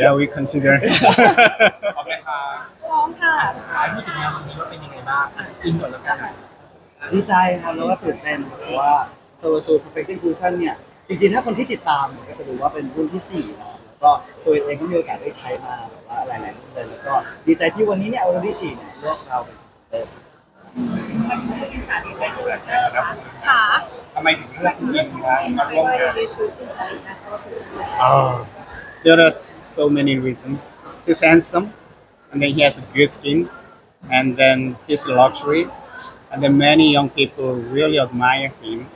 Yeah, we consider. ขอบคุณค่ะพร้อมค่ะขายพูดถึงงานวันนี้ว่าเป็นยังไงบ้างอะอินก่อนแล้วกันอะดีใจครับแล้วก็ตื่นเต้นเพราะว่า s o l o s u Perfect Inclusion เนี่ย จริงๆ ถ้าคนที่ติดตามเนี่ยก็จะรู้ว่าเป็นรุ่นที่4แล้วแล้วก็ตัวเองก็มีโอกาสได้ใช้มาแบบว่าหลายๆรุ่นเลยแล้วก็ดีใจที่วันนี้เนี่ยเอารุ่นที่ 4 เนี่ยเลือกเราเป็นพรีเซนเตอร์ครับค่ะทำไมถึงเลือกคุณอินนะมาร่วมงาน Uh, there are so many reasons. He's handsome, and then he has a good skin, and then his luxury, and then many young people really admire him.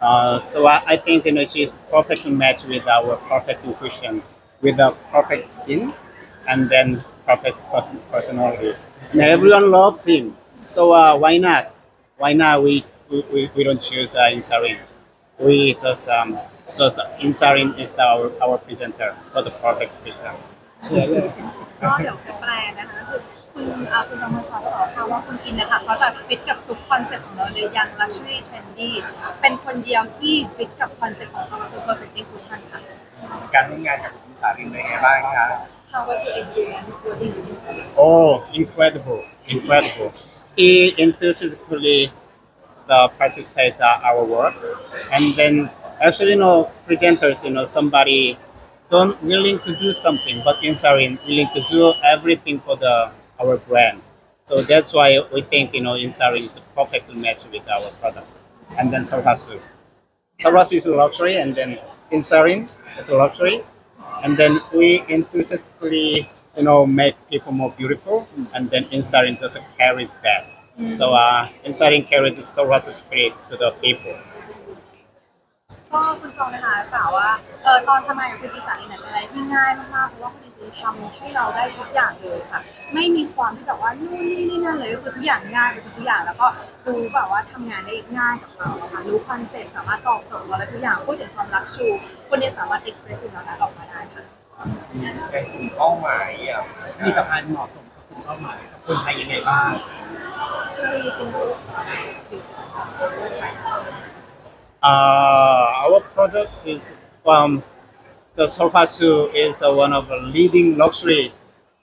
Uh, so I, I think you know she's perfectly matched with our perfect inclusion, with a perfect skin, and then perfect person- personality. And everyone loves him. So uh, why not? Why not we we, we, don't choose uh, Insarin? We just um just Insarin is our our presenter for the perfect presenter. เชื่อเลย ก็เดี๋ยวจะแปลนะคะคือคุณอาคุณธรรมชาติบอกค่ะว่าคุณกินนะคะเขาจะฟิตกับทุกคอนเซ็ปต์ของเราเลยอย่าง luxury trendy เป็นคนเดียวที่ฟิตกับคอนเซ็ปต์ของ s o l o s u Perfect Inclusion ค่ะ การร่วมงานกับคุณสารินเป็นยังไงบ้างคะ How was your experience working with Insight Oh, incredible, incredible. He enthusiastically the participate uh, our work, and then actually, you know, presenters, you know, somebody don't willing to do something, but Insarin willing to do everything for the our brand. So that's why we think you know Insarin is the perfect match with our product. And then Sarhasu. Sarhasu is a luxury, and then Insarin is a luxury, and then we enthusiastically you know make people more beautiful, and then Insarin just carry that. So uh, Insarin carry the Sarhasu spirit to the people. ก็คุณจองนะคะกล่าวว่าเออตอนทำงานกับคุณอีสานเนี่ยเป็นอะไรที่ง่ายมากๆเพราะว่าคุณอีสานทำให้เราได้ทุกอย่างเลยค่ะ ไม่มีความที่แบบว่านู่นนี่นี่นั่นเลยคือทุกอย่างง่ายไปทุกอย่างแล้วก็รู้แบบว่าทำงานได้ง่ายกับเราค่ะรู้คอนเซ็ปต์สามารถตอบโจทย์เราได้ทุกอย่างพูดถึงความรักชูคนนี้สามารถเอ็กซ์เพรสสิ่งเหล่านั้นออกมาได้ค่ะเป็นกลุ่มเป้าหมายอะผลิตภัณฑ์เหมาะสมกับกลุ่มเป้าหมายกับคนไทยยังไงบ้าง Uh, our product is um, the Solfasu is uh, one of the leading luxury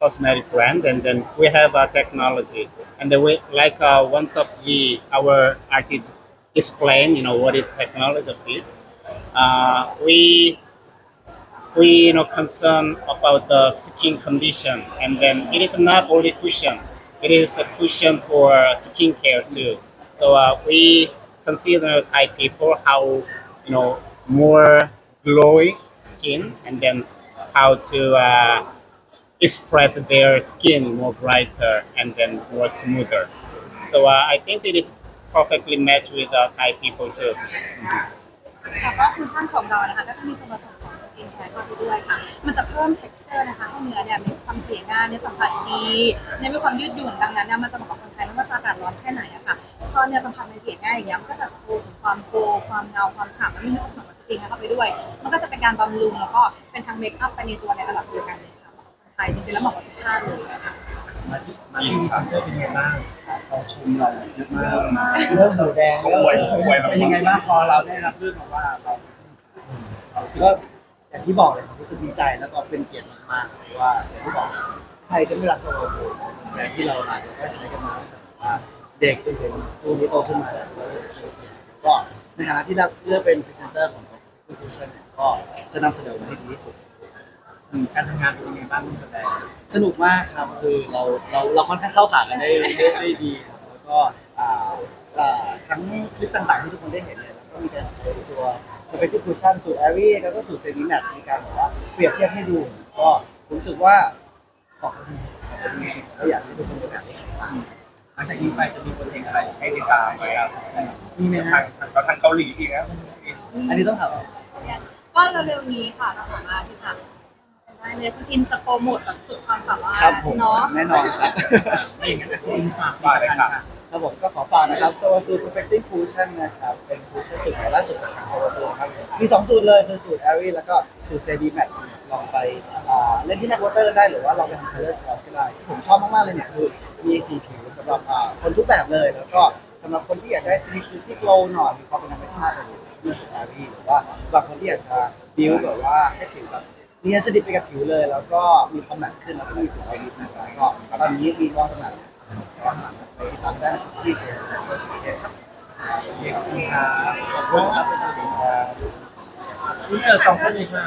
cosmetic brand, and then we have a technology, and then we like uh, once of we our artists explain, you know, what is technology of this. Uh, we we you know concern about the skin condition, and then it is not only cushion; it is a cushion for skincare too. So uh, we consider Thai people how you know more glowing skin, and then how to uh, express their skin more brighter and then more smoother. So uh, I think it is perfectly matched with uh, Thai people too. แล้วก็คุชชั่นของเรานะคะก็จะมีส่วนผสมของสกินแคร์เข้าไปด้วยค่ะ มันจะเพิ่ม texture นะคะให้เนื้อเนี่ยมีความเกลี่ยง่ายเนื้อสัมผัสดีเนื้อมีความยืดหยุ่นดังนั้นเนี่ยมันจะเหมาะกับคนไทยไม่ว่าจะอากาศร้อนแค่ไหนอะค่ะ พอเนื้อสัมผัสมันเกลี่ยง่ายอย่างเงี้ยมันก็จะโชว์ถึงความโกลความเงาความฉ่ำและมีส่วนผสมของสกินเข้าไปด้วย มันก็จะเป็นการบำรุงแล้วก็เป็นทั้งเมคอัพไปในตัวในระดับเดียวกันเลยค่ะคนไทยจริงๆแล้วเหมาะกับทุกชาติเลยนะคะมาที่มาที่พรีเซนเตอร์เป็นยังไงบ้างเราชมเราเยอะมากเริ่มหมูแดงเขาอวยเขาอวยเป็นยังไงบ้างพอเราได้รับเรื่องมาว่าเราก็อย่างที่บอกเลยครับรู้สึกดีใจแล้วก็เป็นเกียรติมากๆเพราะว่าอย่างที่บอกใครจะไม่รักโซโลโซแบรนด์ที่เรารักแล้วก็ใช้กันมาแต่ว่า เด็กจนถึงทุกนี้โตขึ้นมาแล้วรู้สึกเป็นเกียรติก็ในฐานะที่เราเลือกเป็นพรีเซนเตอร์ของคุณพิเศษเนี่ยก็จะนำเสนอมาให้ดีที่สุดการทำงานเป็นยังไงบ้างคุณกระแตสนุกมากครับคือเราเราเราค่อนข้างเข้าขากันได้ได้ได้ดีครับแล้วก็อ่าอ่าทั้งคลิปต่างๆที่ทุกคนได้เห็นเนี่ยก็มีการใช้ตัว Perfective Cushion สูตร Airy แล้วก็สูตร Semi Matte ในการแบบว่าเปรียบเทียบให้ดูก็รู้สึกว่าขอบคุณขอบคุณจริงๆแล้วอยากให้ทุกคนมีโอกาสได้ใช้บ้าง หลังจากนี้ไปจะมีโปรเจกต์อะไรให้ติดตามไหมครับมีไหมทาฮะงทางทางเกาหลีอีกนะอันนี้ต้องถามก็เร็วๆนี้ค่ะเราสามารถที่จะได้เลยคุณอินจะโปรโมทแบบสุดความสามารถครับผมเนาะแน่นอนครับไม่อย่างนั้นคุณฝากฝากเลยค่ะครับผมก็ขอฝากนะครับ s o w a s u Perfecting Cushion นะครับ เป็นคูชั่นสูตรใหม่ล่าสุดจากทาง s o w a s u ครับ มี 2 สูตรเลย คือสูตร Airy แล้วก็สูตร Steady Matte ลองไปอ่าเล่นที่หน้าเคาน์เตอร์ได้หรือว่าลองไปทำ color swatch ก็ได้ที่ผมชอบมาก ๆ เลยเนี่ย คือมีสีผิว สำหรับอ่าคนทุกแบบเลย แล้วก็สำหรับคนที่อยากได้ finish look ที่ glow หน่อยมีความเป็นธรรมชาติเลยมีสูตร Airy หรือว่าบางคนที่อยากจะ build แบบว่าให้ผิวแบบเนียนสนิทไปกับผิวเลย แล้วก็มีความหนักขึ้นแล้วก็มีสุขภาพดีขึ้นแล้วก็ตอนนี้มีวางจำหน่ายก็สามารถไปติดตามได้นะครับที่โซเชียลมีเดียครับขอบคุณครับขอบคุณครับเป็นตัวสินค้าอินเสิร์ตสองคนเลยค่ะ